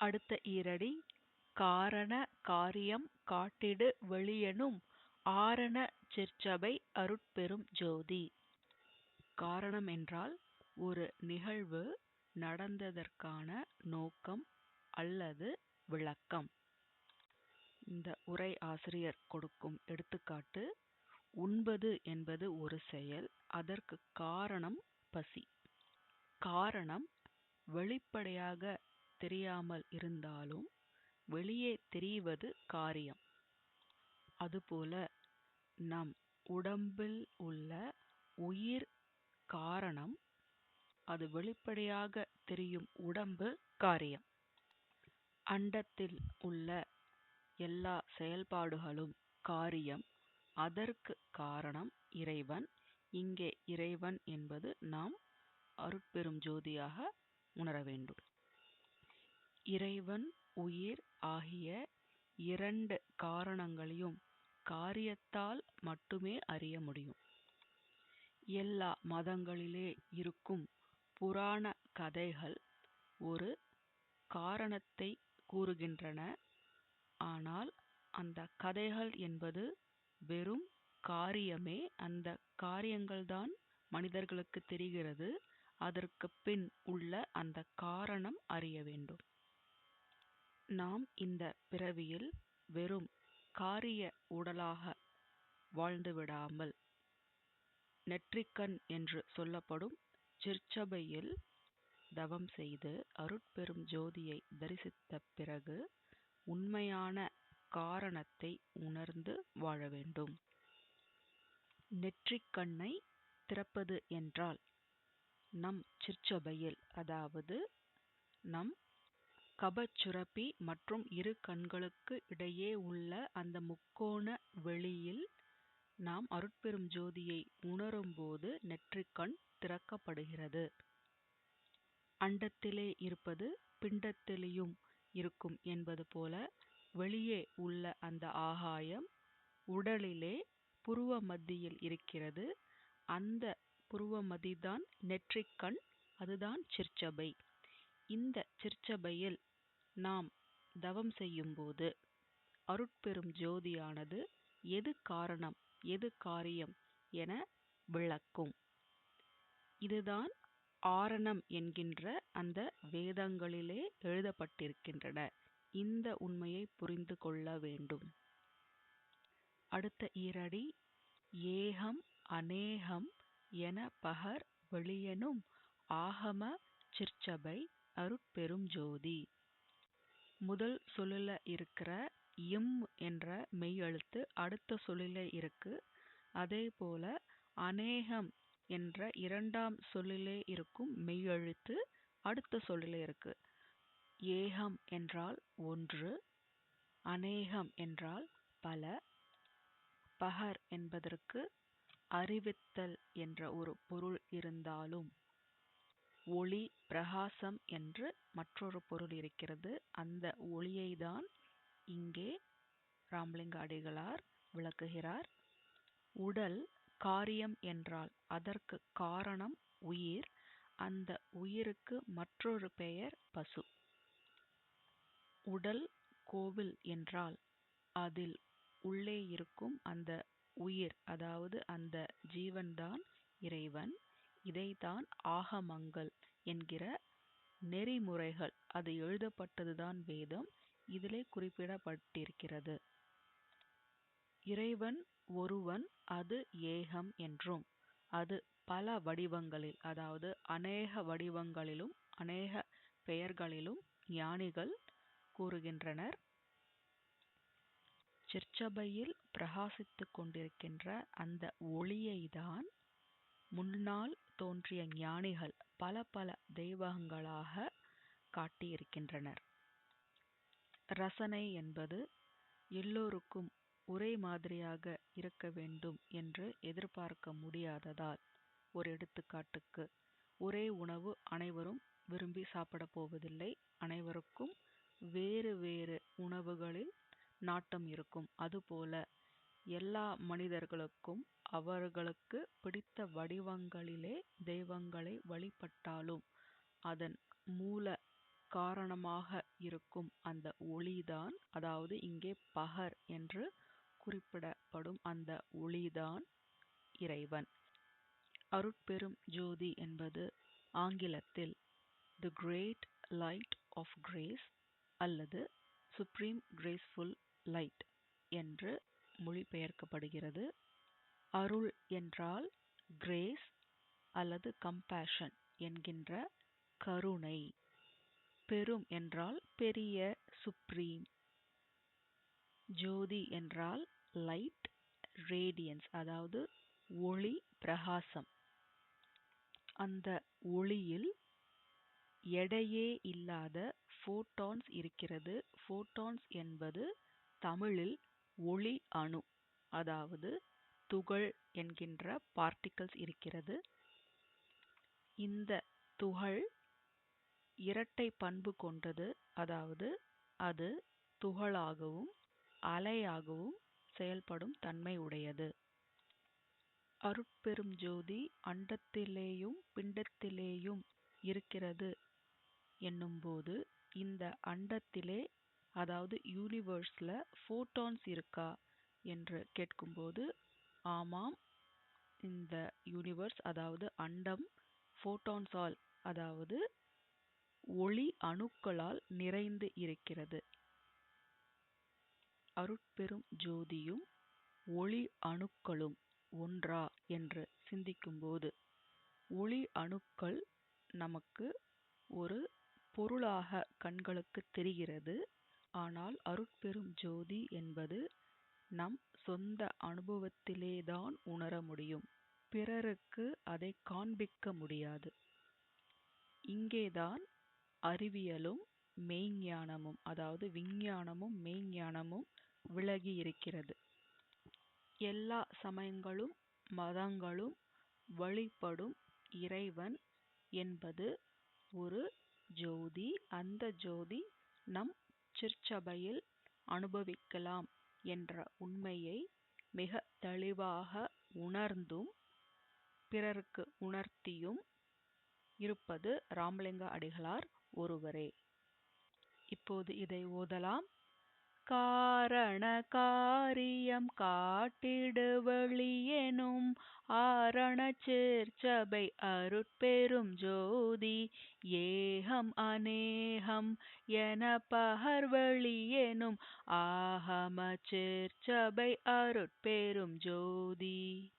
அடுத்த ஈரடி காரண காரியம் காட்டிடு வெளியெனும் ஆரண சிற்சபை அருட்பெரும் ஜோதி. காரணம் என்றால் ஒரு நிகழ்வு நடந்ததற்கான நோக்கம் அல்லது விளக்கம். இந்த உரை ஆசிரியர் கொடுக்கும் எடுத்துக்காட்டு உண்பது என்பது ஒரு செயல் அதற்கு காரணம் பசி. காரணம் வெளிப்படையாக தெரியாமல் இருந்தாலும் வெளியே தெரிவது காரியம். அதுபோல நம் உடம்பில் உள்ள உயிர் காரணம் அது வெளிப்படையாக தெரியும் உடம்பு காரியம். அண்டத்தில் உள்ள எல்லா செயல்பாடுகளும் காரியம். அதற்கு காரணம் இறைவன். இங்கே இறைவன் என்பது நாம் அருட்பெரும் ஜோதியாக உணர வேண்டும். இறைவன் உயிர் ஆகிய இரண்டு காரணங்களையும் காரியத்தால் மட்டுமே அறிய முடியும். எல்லா மதங்களிலே இருக்கும் புராண கதைகள் ஒரு காரணத்தை கூறுகின்றன. ஆனால் அந்த கதைகள் என்பது வெறும் காரியமே அந்த காரியங்கள்தான் மனிதர்களுக்கு தெரிகிறது. அதற்கு பின் உள்ள அந்த காரணம் அறிய வேண்டும். நாம் இந்த பிறவியில் வெறும் காரிய உடலாக வாழ்ந்துவிடாமல் நெற்றிக்கண் என்று சொல்லப்படும் சிற்சபையில் தவம் செய்து அருட்பெரும் ஜோதியை தரிசித்த பிறகு உண்மையான காரணத்தை உணர்ந்து வாழ வேண்டும். நெற்றிக்கண்ணை திறப்பது என்றால் நம் சிற்சபையில் அதாவது நம் கபச்சுரப்பி மற்றும் இரு கண்களுக்கு இடையே உள்ள அந்த முக்கோண வெளியில் நாம் அருட்பெரும் ஜோதியை உணரும்போது நெற்றிக்கண் திறக்கப்படுகிறது. அண்டத்திலே இருப்பது பிண்டத்திலேயும் இருக்கும் என்பது போல வெளியே உள்ள அந்த ஆகாயம் உடலிலே புருவ மத்தியில் இருக்கிறது. அந்த புருவ மதிதான் நெற்றிக்கண் அதுதான் சிற்சபை. இந்த சிற்சபையில் நாம் தவம் செய்யும்போது அருட்பெரும் ஜோதியானது எது காரணம் எது காரியம் என விளக்கும். இதுதான் ஆரணம் என்கின்ற அந்த வேதங்களிலே எழுதப்பட்டிருக்கின்றன. இந்த உண்மையை புரிந்து கொள்ள வேண்டும். அடுத்த ஈரடி ஏகம் அநேகம் என பகர் வெளியனும் ஆகம சிற்சபை அருட்பெரும் ஜோதி. முதல் சொல்லில் இருக்கிற இம் என்ற மெய் எழுத்து அடுத்த சொல்லில் இருக்கு. அதே போல அநேகம் என்ற இரண்டாம் சொல்லிலே இருக்கும் மெய் எழுத்து அடுத்த சொல்லில் இருக்கு. ஏகம் என்றால் ஒன்று அநேகம் என்றால் பல பகர் என்பதற்கு அறிவித்தல் என்ற ஒரு பொருள் இருந்தாலும் ஒளி பிரகாசம் என்று மற்றொரு பொருள் இருக்கிறது. அந்த ஒளியை தான் இங்கே ராமலிங்க அடிகளார் விளக்குகிறார். உடல் காரியம் என்றால் அதற்கு காரணம் உயிர். அந்த உயிருக்கு மற்றொரு பெயர் பசு. உடல் கோவில் என்றால் அதில் உள்ளே இருக்கும் அந்த உயிர் அதாவது அந்த ஜீவன்தான் இறைவன். இதைத்தான் ஆகமங்கள் என்கிற நெறிமுறைகள். அது எழுதப்பட்டதுதான் வேதம். இதிலே குறிப்பிடப்பட்டிருக்கிறது. இறைவன் ஒருவன் அது ஏகம் என்றும் அது பல வடிவங்களில் அதாவது அநேக வடிவங்களிலும் அநேக பெயர்களிலும் ஞானிகள் கூறுகின்றனர். சிற்சபையில் பிரகாசித்துக் கொண்டிருக்கின்ற அந்த ஒளியை தான் முன்னால் தோன்றிய ஞானிகள் பல பல தெய்வங்களாக காட்டியிருக்கின்றனர். ரசனை என்பது எல்லோருக்கும் ஒரே மாதிரியாக இருக்க வேண்டும் என்று எதிர்பார்க்க முடியாததால் ஒரு எடுத்துக்காட்டுக்கு ஒரே உணவு அனைவரும் விரும்பி சாப்பிடப் போவதில்லை. அனைவருக்கும் வேறு வேறு உணவுகளில் நாட்டம் இருக்கும். அதுபோல எல்லா மனிதர்களுக்கும் அவர்களுக்கு பிடித்த வடிவங்களிலே தெய்வங்களை வழிபட்டாலும் அதன் மூல காரணமாக இருக்கும் அந்த ஒளிதான் அதாவது இங்கே பகர் என்று குறிப்பிடப்படும் அந்த ஒளிதான் இறைவன். அருட்பெரும் ஜோதி என்பது ஆங்கிலத்தில் the great light of grace அல்லது சுப்ரீம் கிரேஸ்ஃபுல் லைட் என்று மொழிபெயர்க்கப்படுகிறது. அருள் என்றால் கிரேஸ் அல்லது கம்பேஷன் என்கின்ற கருணை. பெரும் என்றால் பெரிய சுப்ரீம் ஜோதி என்றால் லைட் ரேடியன்ஸ் அதாவது ஒளி பிரகாசம். அந்த ஒளியில் எடையே இல்லாத ஃபோட்டான்ஸ் இருக்கிறது. ஃபோட்டான்ஸ் என்பது தமிழில் ஒளி அணு அதாவது துகள் என்கின்ற பார்ட்டிகல்ஸ் இருக்கிறது. இந்த துகள் இரட்டை பண்பு கொண்டது அதாவது அது துகளாகவும் அலையாகவும் செயல்படும் தன்மை உடையது. அருட்பெரும் ஜோதி அண்டத்திலேயும் பிண்டத்திலேயும் இருக்கிறது. என்னும்போது இந்த அண்டத்திலே அதாவது யூனிவர்ஸில் ஃபோட்டான்ஸ் இருக்கா என்று கேட்கும்போது ஆமாம் இந்த யூனிவர்ஸ் அதாவது அண்டம் ஃபோட்டான்ஸால் அதாவது ஒளி அணுக்களால் நிறைந்து இருக்கிறது. அருட்பெரும் ஜோதியும் ஒளி அணுக்களும் ஒன்றா என்று சிந்திக்கும்போது ஒளி அணுக்கள் நமக்கு ஒரு பொருளாக கண்களுக்கு தெரிகிறது. ஆனால் அருட்பெரும் ஜோதி என்பது நம் சொந்த அனுபவத்திலேதான் உணர முடியும். பிறருக்கு அதை காண்பிக்க முடியாது. இங்கேதான் அறிவியலும் மெய்ஞானமும் அதாவது விஞ்ஞானமும் மெய்ஞானமும் விலகி இருக்கிறது. எல்லா சமயங்களும் மதங்களும் வழிபடும் இறைவன் என்பது ஒரு ஜோதி. அந்த ஜோதி நம் சிற்சபையில் அனுபவிக்கலாம் என்ற உண்மையை மிக தெளிவாக உணர்ந்தும் பிறருக்கு உணர்த்தியும் இருப்பது ராமலிங்க அடிகளார் ஒருவரே. இப்போது இதை ஓதலாம். காரண காரியம் காட்டிடுவழியெனும் வெளியெனும் ஆரண அருட்பெரும் ஜோதி ஏகம் அநேகம் என பகர்வழியெனும் ஆகம சேர்ச்சபை அருட்பெரும் ஜோதி.